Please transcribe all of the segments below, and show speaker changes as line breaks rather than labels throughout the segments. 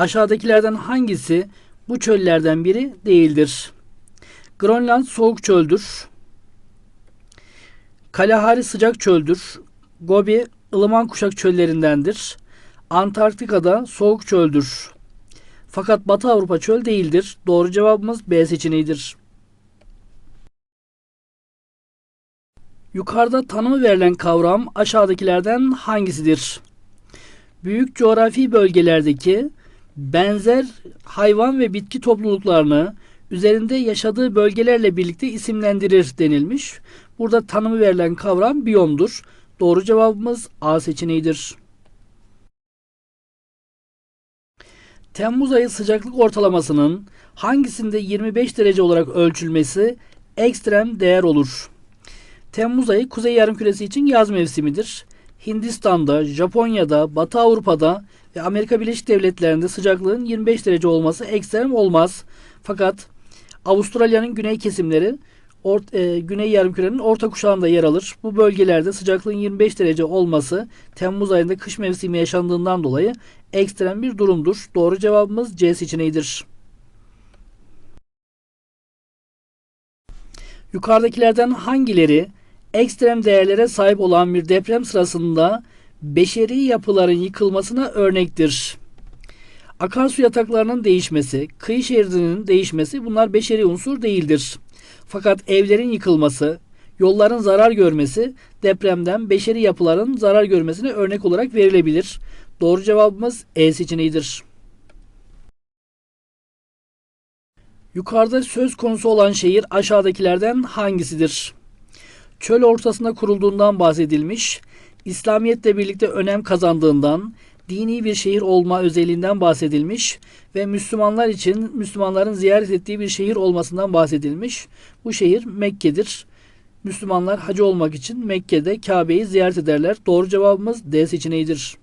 Aşağıdakilerden hangisi bu çöllerden biri değildir? Grönland soğuk çöldür. Kalahari sıcak çöldür. Gobi ılıman kuşak çöllerindendir. Antarktika'da soğuk çöldür. Fakat Batı Avrupa çöl değildir. Doğru cevabımız B seçeneğidir. Yukarıda tanımı verilen kavram aşağıdakilerden hangisidir? Büyük coğrafi bölgelerdeki benzer hayvan ve bitki topluluklarını üzerinde yaşadığı bölgelerle birlikte isimlendirir denilmiş. Burada tanımı verilen kavram biyomdur. Doğru cevabımız A seçeneğidir. Temmuz ayı sıcaklık ortalamasının hangisinde 25 derece olarak ölçülmesi ekstrem değer olur? Temmuz ayı Kuzey Yarımküresi için yaz mevsimidir. Hindistan'da, Japonya'da, Batı Avrupa'da ve Amerika Birleşik Devletleri'nde sıcaklığın 25 derece olması ekstrem olmaz. Fakat Avustralya'nın güney kesimleri Ort, e, Güney Yarımküre'nin orta kuşağında yer alır. Bu bölgelerde sıcaklığın 25 derece olması Temmuz ayında kış mevsimi yaşandığından dolayı ekstrem bir durumdur. Doğru cevabımız C seçeneğidir. Yukarıdakilerden hangileri ekstrem değerlere sahip olan bir deprem sırasında beşeri yapıların yıkılmasına örnektir? Akarsu yataklarının değişmesi, kıyı şeridinin değişmesi bunlar beşeri unsur değildir. Fakat evlerin yıkılması, yolların zarar görmesi depremden beşeri yapıların zarar görmesine örnek olarak verilebilir. Doğru cevabımız E seçeneğidir. Yukarıda söz konusu olan şehir aşağıdakilerden hangisidir? Çöl ortasında kurulduğundan bahsedilmiş, İslamiyetle birlikte önem kazandığından, dini bir şehir olma özelliğinden bahsedilmiş ve Müslümanlar için Müslümanların ziyaret ettiği bir şehir olmasından bahsedilmiş. Bu şehir Mekke'dir. Müslümanlar hacı olmak için Mekke'de Kabe'yi ziyaret ederler. Doğru cevabımız D seçeneğidir.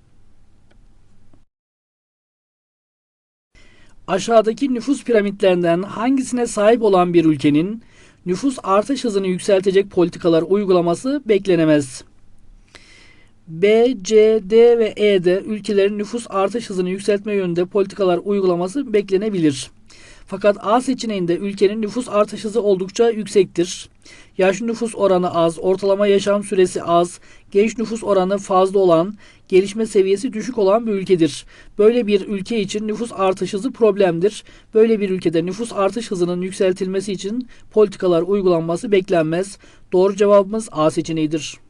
Aşağıdaki nüfus piramitlerinden hangisine sahip olan bir ülkenin nüfus artış hızını yükseltecek politikalar uygulaması beklenemez? B, C, D ve E'de ülkelerin nüfus artış hızını yükseltme yönünde politikalar uygulaması beklenebilir. Fakat A seçeneğinde ülkenin nüfus artış hızı oldukça yüksektir. Yaş nüfus oranı az, ortalama yaşam süresi az, genç nüfus oranı fazla olan, gelişme seviyesi düşük olan bir ülkedir. Böyle bir ülke için nüfus artış hızı problemdir. Böyle bir ülkede nüfus artış hızının yükseltilmesi için politikalar uygulanması beklenmez. Doğru cevabımız A seçeneğidir.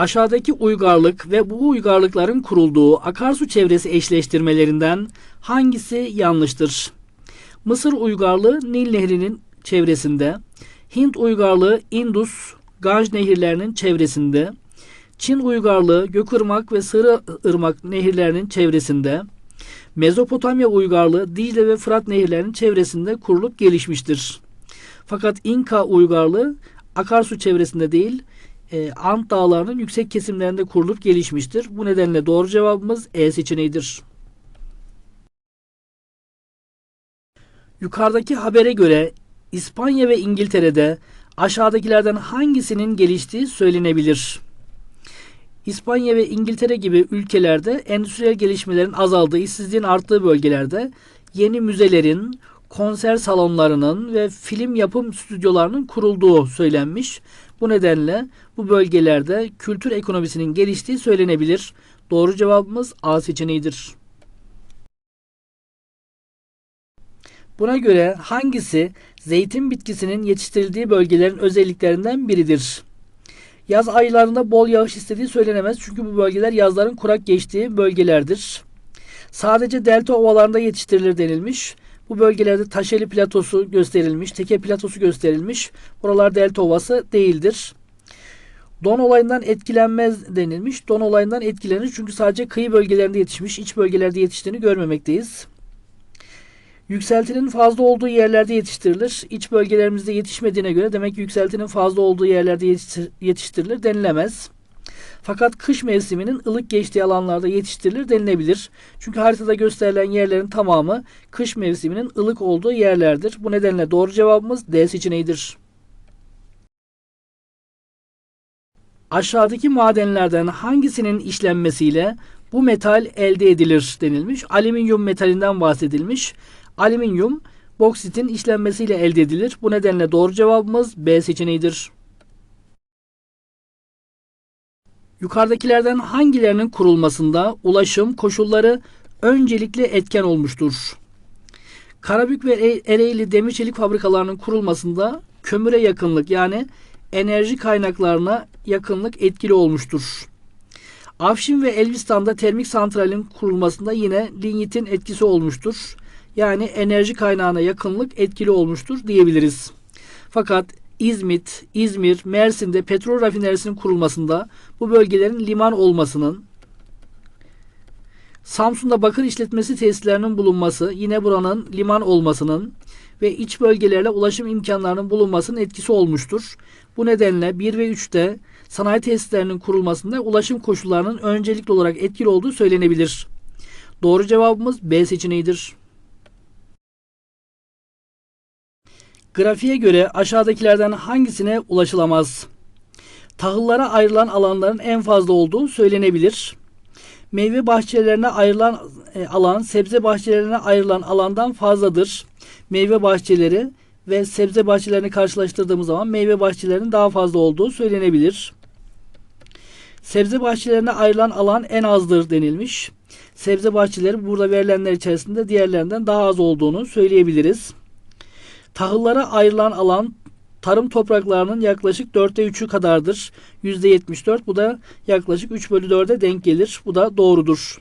Aşağıdaki uygarlık ve bu uygarlıkların kurulduğu akarsu çevresi eşleştirmelerinden hangisi yanlıştır? Mısır uygarlığı Nil Nehri'nin çevresinde, Hint uygarlığı Indus, Ganj nehirlerinin çevresinde, Çin uygarlığı Gökırmak ve Sığırı Irmak nehirlerinin çevresinde, Mezopotamya uygarlığı Dicle ve Fırat nehirlerinin çevresinde kurulup gelişmiştir. Fakat İnka uygarlığı akarsu çevresinde değil, e, Ant dağlarının yüksek kesimlerinde kurulup gelişmiştir. Bu nedenle doğru cevabımız E seçeneğidir. Yukarıdaki habere göre İspanya ve İngiltere'de aşağıdakilerden hangisinin geliştiği söylenebilir. İspanya ve İngiltere gibi ülkelerde endüstriyel gelişmelerin azaldığı, işsizliğin arttığı bölgelerde yeni müzelerin, konser salonlarının ve film yapım stüdyolarının kurulduğu söylenmiş. Bu nedenle bu bölgelerde kültür ekonomisinin geliştiği söylenebilir. Doğru cevabımız A seçeneğidir. Buna göre hangisi zeytin bitkisinin yetiştirildiği bölgelerin özelliklerinden biridir? Yaz aylarında bol yağış istediği söylenemez çünkü bu bölgeler yazların kurak geçtiği bölgelerdir. Sadece delta ovalarında yetiştirilir denilmiş. Bu bölgelerde Taşeli platosu gösterilmiş, Teke platosu gösterilmiş. Buralar delta ovası değildir. Don olayından etkilenmez denilmiş. Don olayından etkilenir çünkü sadece kıyı bölgelerinde yetişmiş, iç bölgelerde yetiştiğini görmemekteyiz. Yükseltinin fazla olduğu yerlerde yetiştirilir. İç bölgelerimizde yetişmediğine göre demek ki yükseltinin fazla olduğu yerlerde yetiştirilir denilemez. Fakat kış mevsiminin ılık geçtiği alanlarda yetiştirilir denilebilir. Çünkü haritada gösterilen yerlerin tamamı kış mevsiminin ılık olduğu yerlerdir. Bu nedenle doğru cevabımız D seçeneğidir. Aşağıdaki madenlerden hangisinin işlenmesiyle bu metal elde edilir denilmiş. Alüminyum metalinden bahsedilmiş. Alüminyum boksitin işlenmesiyle elde edilir. Bu nedenle doğru cevabımız B seçeneğidir. Yukarıdakilerden hangilerinin kurulmasında ulaşım koşulları öncelikle etken olmuştur? Karabük ve Ereğli demir çelik fabrikalarının kurulmasında kömüre yakınlık yani enerji kaynaklarına yakınlık etkili olmuştur. Afşin ve Elbistan'da termik santralin kurulmasında yine linyitin etkisi olmuştur. Yani enerji kaynağına yakınlık etkili olmuştur diyebiliriz. Fakat İzmit, İzmir, Mersin'de petrol rafinerisinin kurulmasında bu bölgelerin liman olmasının, Samsun'da bakır işletmesi tesislerinin bulunması, yine buranın liman olmasının ve iç bölgelerle ulaşım imkanlarının bulunmasının etkisi olmuştur. Bu nedenle 1 ve 3'te sanayi tesislerinin kurulmasında ulaşım koşullarının öncelikli olarak etkili olduğu söylenebilir. Doğru cevabımız B seçeneğidir. Grafiğe göre aşağıdakilerden hangisine ulaşılamaz? Tahıllara ayrılan alanların en fazla olduğu söylenebilir. Meyve bahçelerine ayrılan e, alan sebze bahçelerine ayrılan alandan fazladır. Meyve bahçeleri ve sebze bahçelerini karşılaştırdığımız zaman meyve bahçelerinin daha fazla olduğu söylenebilir. Sebze bahçelerine ayrılan alan en azdır denilmiş. Sebze bahçeleri burada verilenler içerisinde diğerlerinden daha az olduğunu söyleyebiliriz. Tahıllara ayrılan alan tarım topraklarının yaklaşık 4'te 3'ü kadardır. %74 bu da yaklaşık 3 bölü 4'e denk gelir. Bu da doğrudur.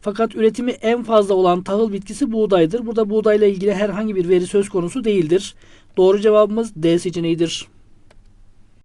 Fakat üretimi en fazla olan tahıl bitkisi buğdaydır. Burada buğdayla ilgili herhangi bir veri söz konusu değildir. Doğru cevabımız D seçeneğidir.